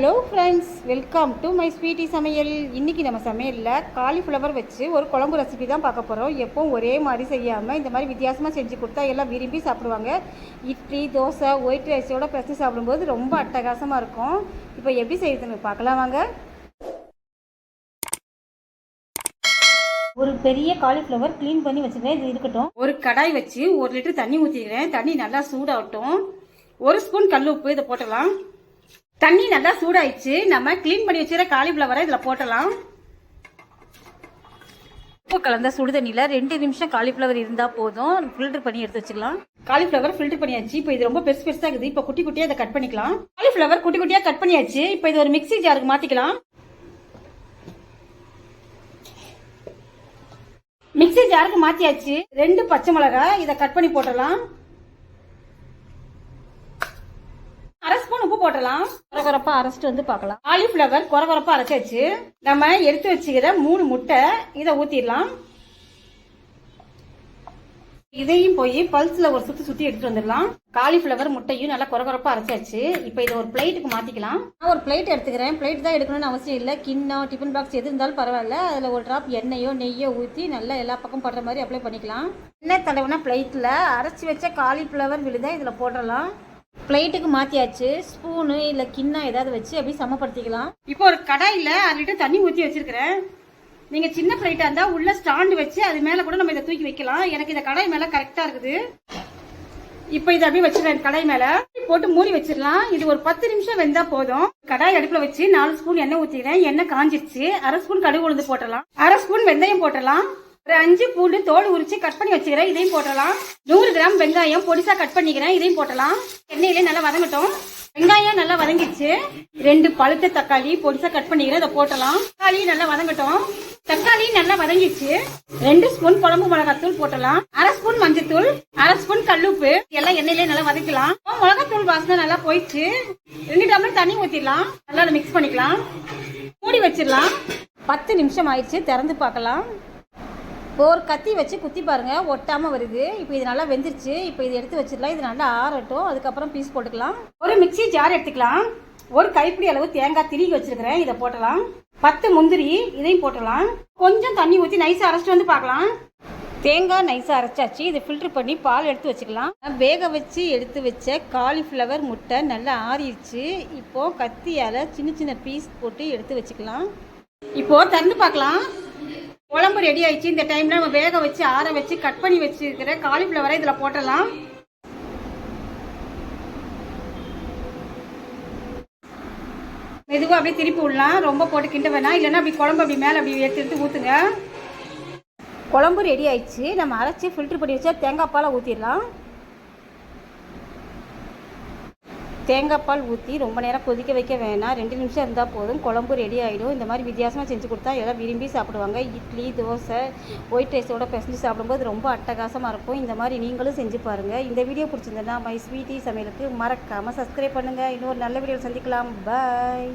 Hello friends welcome to my sweety சமையல். இன்றைக்கி நம்ம சமையலில் காலிஃப்ளவர் வச்சு ஒரு குழம்பு ரெசிபி தான் பார்க்க போகிறோம் எப்போவும் ஒரே மாதிரி செய்யாமல் இந்த மாதிரி வித்தியாசமாக செஞ்சு கொடுத்தா எல்லாம் விரும்பி சாப்பிடுவாங்க. இட்லி தோசை ஒயிட் ரைஸோட பிரச்சனை சாப்பிடும்போது ரொம்ப அட்டகாசமாக இருக்கும். இப்போ எப்படி செய்யுதுன்னு பார்க்கலாம் வாங்க. ஒரு பெரிய காலிஃப்ளவர் க்ளீன் பண்ணி வச்சுக்கிறேன். இது இருக்கட்டும். ஒரு கடாய் வச்சு ஒரு லிட்டர் தண்ணி ஊற்றிக்கிறேன் தண்ணி நல்லா சூடாகட்டும். ஒரு ஸ்பூன் கல் உப்பு இதை போட்டலாம் தண்ணி நல்லா சூடாயிடுச்சு. நம்ம க்ளீன் பண்ணி வச்சுக்கிற காலிஃப்ளவரை இதில் போட்டலாம். உப்பு கலந்த சுடு தண்ணியில் ரெண்டு நிமிஷம் காலிஃப்ளவர் இருந்தால் போதும். ஃபில்டர் பண்ணி எடுத்து வச்சுக்கலாம். காலிஃப்ளவர் ஃபில்டர் பண்ணியாச்சு. இப்போ இது ரொம்ப பெருசு பெருசாக இருக்குது. இப்போ குட்டி குட்டியாக இதை கட் பண்ணிக்கலாம். காலிஃப்ளவர் குட்டி குட்டியாக கட் பண்ணியாச்சு. இப்போ இது ஒரு மிக்ஸி ஜாருக்கு மாற்றிக்கலாம் மிக்ஸி ஜாருக்கு மாத்தியாச்சு. ரெண்டு பச்சை மிளகாய் இதை கட் பண்ணி போட்டலாம் அரை ஸ்பூன் உப்பு போட்டலாம் குறகுறப்பா அரைச்சிட்டு வந்து பார்க்கலாம். காலிஃப்ளவர் குறகுறப்பா அரைச்சாச்சு. நம்ம எடுத்து வச்சுக்கிற மூணு முட்டை இதை ஊத்திடலாம். இதையும் போய் பல்ஸ்ல ஒரு சுத்தி சுத்தி எடுத்துட்டு வந்துடலாம். காலிஃப்ளவர் முட்டையும் நல்லா குறகுறப்பா அரைச்சாச்சு. இப்போ இதை ஒரு பிளேட்டுக்கு மாத்திக்கலாம். நான் ஒரு பிளேட் எடுத்துக்கிறேன். பிளேட் தான் எடுக்கணும்னு அவசியம் இல்லை. கிண்ணம் டிஃபன் பாக்ஸ் எது இருந்தாலும் பரவாயில்ல. அதில் ஒரு ட்ராப் எண்ணெயோ நெய்யோ ஊற்றி நல்லா எல்லா பக்கம் படுற மாதிரி அப்ளை பண்ணிக்கலாம். எண்ணெய் தடவுனா பிளேட்டில் அரைச்சி வச்ச காலிஃப்ளவர் விழுதை இதில் போடலாம் பிளேட்டுக்கு மாற்றியாச்சு ஸ்பூனு இல்லை கிண்ணம் ஏதாவது வச்சு அப்படியே சமப்படுத்திக்கலாம். இப்போ ஒரு கடாயில் அதுகிட்ட தண்ணி ஊற்றி வச்சிருக்கிறேன். நீங்கள் சின்ன பிளேட்டாக இருந்தால் உள்ள ஸ்டாண்டு வச்சு அது மேலே கூட நம்ம இதை தூக்கி வைக்கலாம். எனக்கு இந்த கடாய் மேலே கரெக்டாக இருக்குது. இப்போ இதை அப்படியே வச்சிருக்கேன் கடாய் மேல. போட்டு மூடி வச்சிடலாம். இது ஒரு பத்து நிமிஷம் வெந்தா போதும். கடாய் அடுப்புல வச்சு நாலு ஸ்பூன் எண்ணெய் ஊற்றிக்கிறேன் எண்ணெய் காஞ்சிருச்சு. அரை ஸ்பூன் கடுகு உளுந்து போட்டலாம் அரை ஸ்பூன் வெந்தயம் போட்டலாம் ஒரு அஞ்சு பூண்டு தோல் உரிச்சு கட் பண்ணி வச்சுக்கிறேன். இதையும் போட்டலாம் நூறு கிராம் வெங்காயம் பொடிசா கட் பண்ணிக்கிறேன். இதையும் போட்டலாம் எண்ணெயிலே நல்லா வதங்கட்டும். வெங்காயம் நல்லா வதங்கிச்சு ரெண்டு பழுத்த தக்காளி பொடிசா கட் பண்ணிக்கிறேன். இதை போட்டலாம் தக்காளி நல்லா வதங்கட்டும். தக்காளி நல்லா வதங்கிச்சு ரெண்டு ஸ்பூன் குழம்பு மிளகாத்தூள் போட்டலாம் அரை ஸ்பூன் மஞ்சத்தூள் அரை ஸ்பூன் கல்லுப்பு. எல்லாம் எண்ணெயிலே நல்லா வதக்கலாம். மிளகாத்தூள் வாசனை நல்லா போயிடுச்சு. ரெண்டு டம்ளர் தண்ணி ஊத்திடலாம். நல்லா மிக்ஸ் பண்ணிக்கலாம். மூடி வச்சிடலாம். பத்து நிமிஷம் ஆயிடுச்சு. திறந்து பார்க்கலாம். இப்போ ஒரு கத்தி வச்சு குத்தி பாருங்க ஒட்டாம வருது. இப்போ இது நல்லா வெந்துருச்சு. இப்போ இது எடுத்து வச்சிடலாம். இது நல்லா ஆறட்டும். அதுக்கப்புறம் பீஸ் போட்டுக்கலாம். ஒரு மிக்சி ஜார் எடுத்துக்கலாம். ஒரு கைப்பிடி அளவு தேங்காய் திருகி வச்சிருக்கிறேன். இதை போட்டலாம். பத்து முந்திரி இதையும் போட்டலாம். கொஞ்சம் தண்ணி ஊற்றி நைஸாக அரைச்சிட்டு வந்து பார்க்கலாம். தேங்காய் நைஸாக அரைச்சாச்சு. இதை ஃபில்டர் பண்ணி பால் எடுத்து வச்சுக்கலாம். வேக வச்சு எடுத்து வச்ச காலிஃப்ளவர் முட்டை நல்லா ஆறிடுச்சு. இப்போது கத்தியால் சின்ன சின்ன பீஸ் போட்டு எடுத்து வச்சுக்கலாம். இப்போது திறந்து பார்க்கலாம். குழம்பு ரெடி ஆயிடுச்சு. இந்த டைம்ல நம்ம வேக வச்சு ஆற வச்சு கட் பண்ணி வச்சிருக்கிற காலிஃப்ளவரை இதுல போட்டலாம் மெதுவாக அப்படியே திருப்பி விடலாம். ரொம்ப போட்டு கிண்ட வேணாம். இல்லைன்னா அப்படி குழம்பு அப்படி மேலே அப்படி எடுத்து எடுத்து ஊற்றுங்க குழம்பு ரெடி ஆயிடுச்சு. நம்ம அரைச்சி ஃபில்ட்ரு பண்ணி வச்சா தேங்காய் பாலை ஊற்றிடலாம் தேங்காய் பால் ஊற்றி ரொம்ப நேரம் கொதிக்க வைக்க வேணாம். ரெண்டு நிமிஷம் இருந்தால் போதும். குழம்பு ரெடி ஆகிடும் இந்த மாதிரி வித்தியாசமாக செஞ்சு கொடுத்தா எல்லாம் விரும்பி சாப்பிடுவாங்க. இட்லி தோசை ஒயிட் ரைஸோட பிசைஞ்சு சாப்பிடும்போது ரொம்ப அட்டகாசமாக இருக்கும். இந்த மாதிரி நீங்களும் செஞ்சு பாருங்கள் இந்த வீடியோ பிடிச்சிருந்தேன்னா மை ஸ்வீட்டி சமையலுக்கு மறக்காமல் சப்ஸ்கிரைப் பண்ணுங்கள் இன்னொரு நல்ல வீடியோவில் சந்திக்கலாம். பாய்